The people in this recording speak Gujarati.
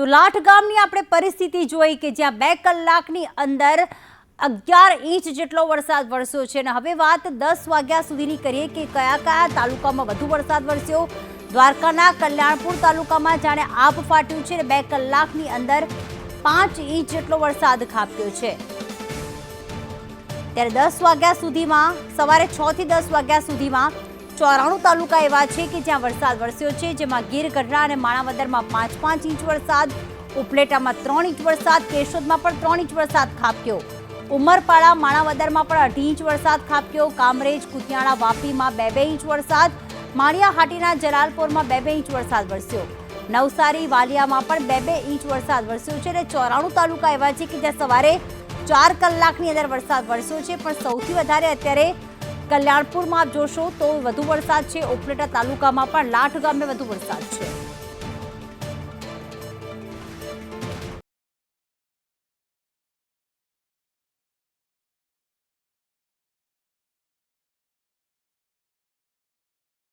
તો લાઠ ગામની આપણે પરિસ્થિતિ જોઈ કે જ્યાં બે કલાકની અંદર અગિયાર ઇંચ જેટલો વરસાદ વરસ્યો છે. અને હવે વાત દસ વાગ્યા સુધીની કરીએ કે કયા કયા તાલુકામાં વધુ વરસાદ વરસ્યો. દ્વારકાના કલ્યાણપુર તાલુકામાં જાણે આબ ફાટ્યું છે અને બે કલાકની અંદર પાંચ ઇંચ જેટલો વરસાદ ખાબક્યો છે. ત્યારે દસ વાગ્યા સુધીમાં, સવારે છ થી દસ વાગ્યા સુધીમાં ચોરાણું તાલુકા એવા છે કે જ્યાં વરસાદ વરસ્યો છે, જેમાં ગીર, ગઢડા અને માણાવદરમાં પાંચ પાંચ ઇંચ વરસાદ, ઉપલેટામાં ત્રણ ઇંચ વરસાદ, કેશોદમાં પણ ત્રણ ઇંચ વરસાદ ખાબક્યો. ઉમરપાડા, માણાવદરમાં પણ અઢી ઇંચ વરસાદ ખાબક્યો. કામરેજ, કુતિયાણા, વાપીમાં બે બે ઇંચ વરસાદ. માળિયાહાટીના જલાલપોરમાં બે બે ઇંચ વરસાદ વરસ્યો. નવસારી, વાલિયામાં પણ બે બે ઇંચ વરસાદ વરસ્યો છે અને ચોરાણું તાલુકા એવા છે કે જ્યાં સવારે ચાર કલાકની અંદર વરસાદ વરસ્યો છે, પણ સૌથી વધારે અત્યારે કલ્યાણપુરમાં જોશો તો વધુ વરસાદ છે. ઉપલેટા તાલુકામાં પણ લાઠ ગામે વધુ વરસાદ છે.